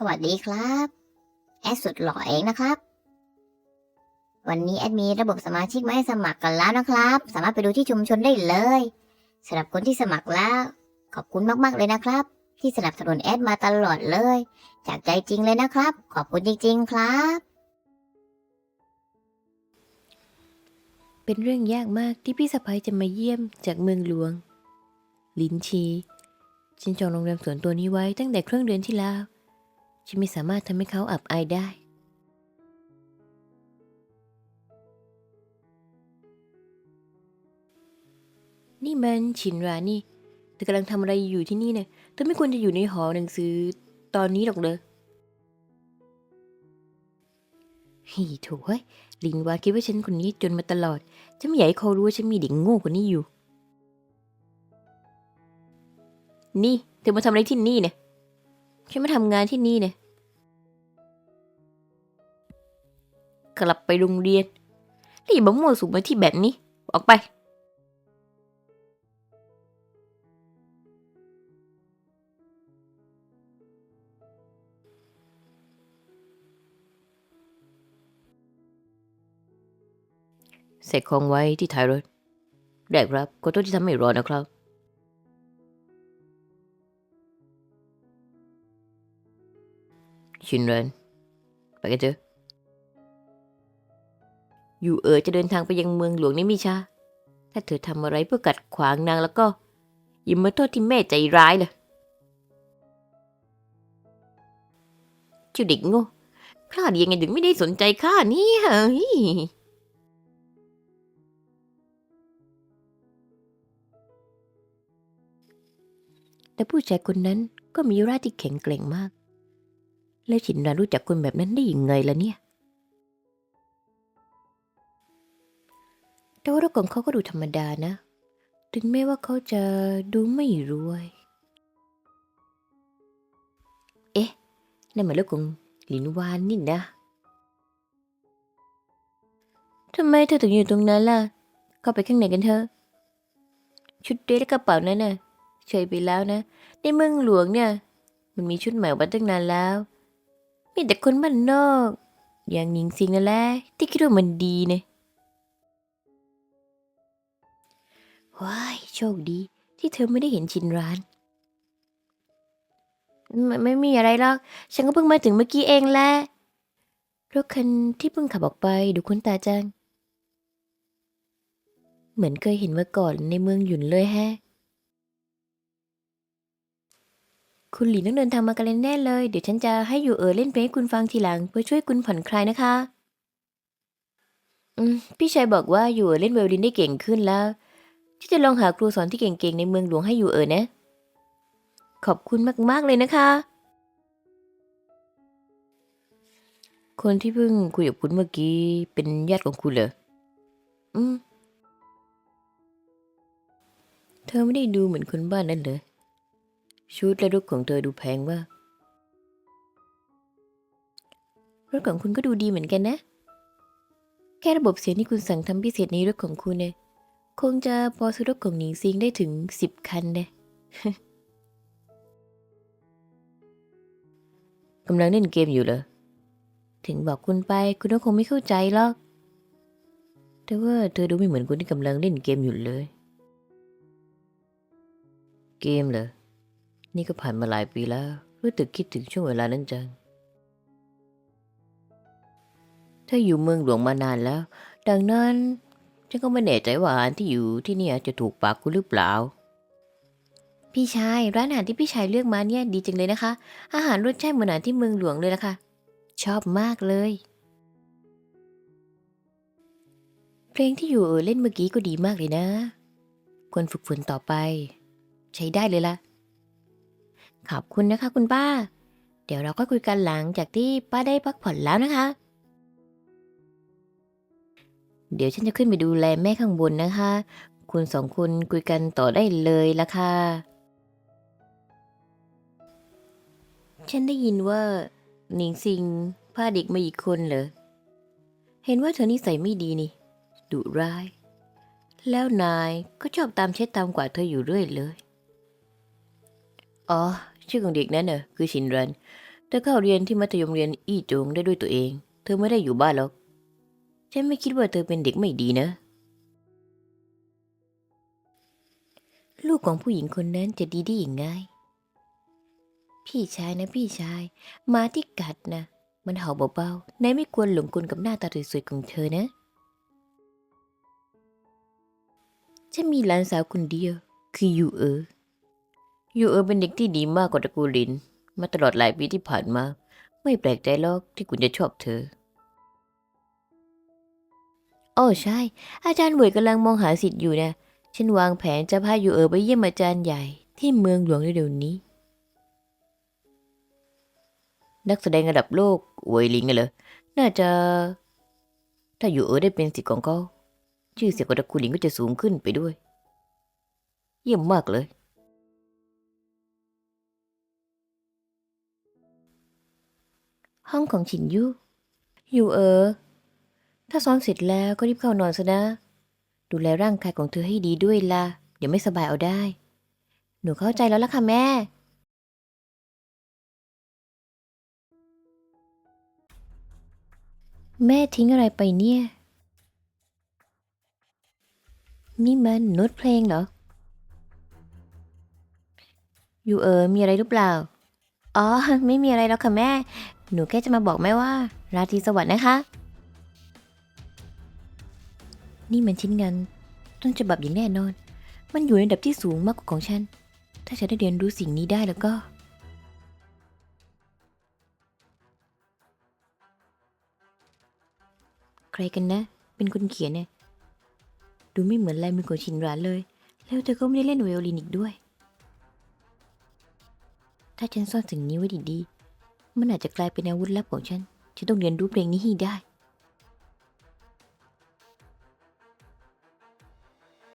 สวัสดีครับ แอดสุดหล่อเองนะครับ วันนี้แอดมีระบบสมาชิกมาให้สมัครกันแล้วนะครับ สามารถไปดูที่ชุมชนได้เลยสำหรับคนที่สมัครแล้ว ขอบคุณมากๆเลยนะครับ ที่สนับสนุนแอดมาตลอดเลย จากใจจริงเลยนะครับ ขอบคุณจริง ๆ ครับ เป็นเรื่องยากมากที่พี่สะพ้ยจะมาเยี่ยมจากเมืองหลวง ลินชีฉันจองโรงแรมส่วนตัวนี้ไว้ตั้งแต่เครึ่องเดือนที่แล้ว ฉันไม่สามารถทำให้เขาอับอายได้ นี่มันชินรานี่เธอกำลังทำอะไรอยู่ที่นี่เนี่ยเธอไม่ควรจะอยู่ในหอหนังสือตอนนี้หรอกเลยฮีโถ่เฮ้ยลินวาคิดว่าฉันคนนี้จนมาตลอด ฉันไม่อยากให้เขารู้ว่าฉันมีเด็กโง่กว่านี้อยู่ นี่เธอมาทำอะไรที่นี่เนี่ย ฉันมาทำงานที่นี่เนี่ย กลับไปโรงเรียนแล้วอย่ามามั่วสุมมาที่แบบนี้ ออกไปใส่ของไว้ที่ท้ายรถได้ครับขอโทษที่ทำให้รอนะครับชินเรนไปกันเถอะ อยู่เออจะเดินทางไปยังเมืองหลวงนี่มิชา ถ้าเธอทำอะไรเพื่อกัดขวางนางแล้วก็อย่ามาโทษที่แม่ใจร้ายเลยเจ้าเด็กโง่พลาดยังไงถึงไม่ได้สนใจข้านี่เฮ้ยแต่ผู้ชายคนนั้นก็มีร่าที่แข็งแกร่งมาก แล้วฉินรารู้จักคนแบบนั้นได้ยังไงล่ะเนี่ย แต่ว่ารถของเขาก็ดูธรรมดานะ ถึงแม้ว่าเขาจะดูไม่รวย เอ๊ะนั่นหมายรถของหลินวานนี่นะทำไมเธอถึงอยู่ตรงนั้นล่ะ เข้าไปข้างในกันเถอะ ชุดเดรสและกระเป๋านั้นน่ะเฉยไปแล้วนะ ในเมืองหลวงเนี่ย มันมีชุดใหม่มาตั้งนานแล้ว มีแต่คนบ้านนอก อย่างหนิงซิงนั่นแหละที่คิดว่ามันดีเนี่ย ว้ายโชคดี ที่เธอไม่ได้เห็นชินร้าน ไม่ไม่มีอะไรหรอก ฉันก็เพิ่งมาถึงเมื่อกี้เองแหละรถคันที่เพิ่งขับออกไปดูคุ้นตาจัง เหมือนเคยเห็นมาก่อนในเมืองหยุนเลยแฮะ คุณหลีต้องเดินทางมากันเลยแน่เลย เดี๋ยวฉันจะให้อยู่เออเล่นเพลงให้คุณฟังทีหลัง เพื่อช่วยคุณผ่อนคลายนะคะ อืม พี่ชายบอกว่าอยู่เออเล่นไวโอลินได้เก่งขึ้นแล้ว ที่จะลองหาครูสอนที่เก่งๆในเมืองหลวงให้อยู่เออนะ ขอบคุณมากๆเลยนะคะ คนที่เพิ่งคุยกับคุณเมื่อกี้เป็นญาติของคุณเหรอ อืม เธอไม่ได้ดูเหมือนคนบ้านนั่นเลยชุดและรถของเธอดูแพงมากรถของคุณก็ดูดีเหมือนกันนะ แค่ระบบเสียงที่คุณสั่งทำพิเศษในรถของคุณเนี่ย คงจะพอซื้อรถของหนิงซิงได้ถึงสิบคันเนี่ยกำลังเล่นเกมอยู่เหรอ ถึงบอกคุณไปคุณก็คงไม่เข้าใจหรอก แต่ว่าเธอดูไม่เหมือนคนที่กำลังเล่นเกมอยู่เลย เกมเหรอ นี่ก็ผ่านมาหลายปีแล้ว รู้สึกคิดถึงช่วงเวลานั้นจัง ถ้าอยู่เมืองหลวงมานานแล้ว ดังนั้น ฉันก็ไม่แน่ใจว่าอาหารที่อยู่ที่เนี่ยจะถูกปากคุณหรือเปล่า พี่ชายร้านอาหารที่พี่ชายเลือกมาเนี่ยดีจังเลยนะคะ อาหารรสชาติเหมือนอาหารที่เมืองหลวงเลยละค่ะ ชอบมากเลย เพลงที่อยู่เออเล่นเมื่อกี้ก็ดีมากเลยนะ ควรฝึกฝนต่อไป ใช้ได้เลยล่ะ ขอบคุณนะคะคุณป้า เดี๋ยวเราก็คุยกันหลังจากที่ป้าได้พักผ่อนแล้วนะคะ เดี๋ยวฉันจะขึ้นไปดูแลแม่ข้างบนนะคะ คุณสองคนคุยกันต่อได้เลยละค่ะ ฉันได้ยินว่า หนิงซิงพาเด็กมาอีกคนเหรอ เห็นว่าเธอนิสัยไม่ดีนี่ ดุร้าย แล้วนายก็ชอบตามเช็ดตามกวาดเธออยู่เรื่อยเลย อ๋อ ชื่อของเด็กนั้นเน่ะคือชินรัน เธอเข้าเรียนที่มัธยมเรียนอี้จงได้ด้วยตัวเอง เธอไม่ได้อยู่บ้านหรอก ฉันไม่คิดว่าเธอเป็นเด็กไม่ดีนะ ลูกของผู้หญิงคนนั้นจะดีได้อยังไง พี่ชายนะพี่ชาย มาที่กัดนะ มันเห่าเบาๆนายไม่ควรหลงกลกับหน้าตาสวยๆของเธอนะ ฉันมีหลานสาวคนเดียว คือยูเออ ยูเออเป็นเด็กที่ดีมากกว่าตระกูลิน มาตลอดหลายปีที่ผ่านมา ไม่แปลกใจหรอกที่คุณจะชอบเธอ โอ้ใช่ อาจารย์หวยกำลังมองหาสิทธิ์อยู่นะ ฉันวางแผนจะพาอยู่เออไปเยี่ยมอาจารย์ใหญ่ที่เมืองหลวงเร็วๆนี้ นักแสดงระดับโลกเวยลิงน่ะเหรอ น่าจะ ถ้าอยู่เออได้เป็นสิทธิ์ของเขา ชื่อเสียงของตระกูลหลิงก็จะสูงขึ้นไปด้วย เยี่ยมมากเลย ห้องของฉินยู่อยู่เออ ถ้าซ้อมเสร็จแล้วก็รีบเข้านอนซะนะ ดูแลร่างกายของเธอให้ดีด้วยล่ะเดี๋ยวไม่สบายเอาได้ หนูเข้าใจแล้วล่ะค่ะแม่ แม่ทิ้งอะไรไปเนี่ย นี่มันโน้ตเพลงเหรอ อยู่เออมีอะไรหรือเปล่า อ๋อ ไม่มีอะไรแล้วค่ะแม่ หนูแค่จะมาบอกแม่ว่า ราตรีสวัสดิ์นะคะ นี่มันชิ้นงานต้นฉบับอย่างแน่นอน มันอยู่ในระดับที่สูงมากกว่าของฉัน ถ้าฉันได้เรียนรู้สิ่งนี้ได้แล้วก็ ใครกันนะ เป็นคนเขียนเนี่ย ดูไม่เหมือนลายมือของชินรานเลย แล้วเธอก็ไม่ได้เล่นไวโอลินอีกด้วย ถ้าฉันซ่อนสิ่งนี้ไว้ดีๆ มันอาจจะกลายเป็นอาวุธลับของฉัน ฉันต้องเรียนรู้เพลงนี้ให้ได้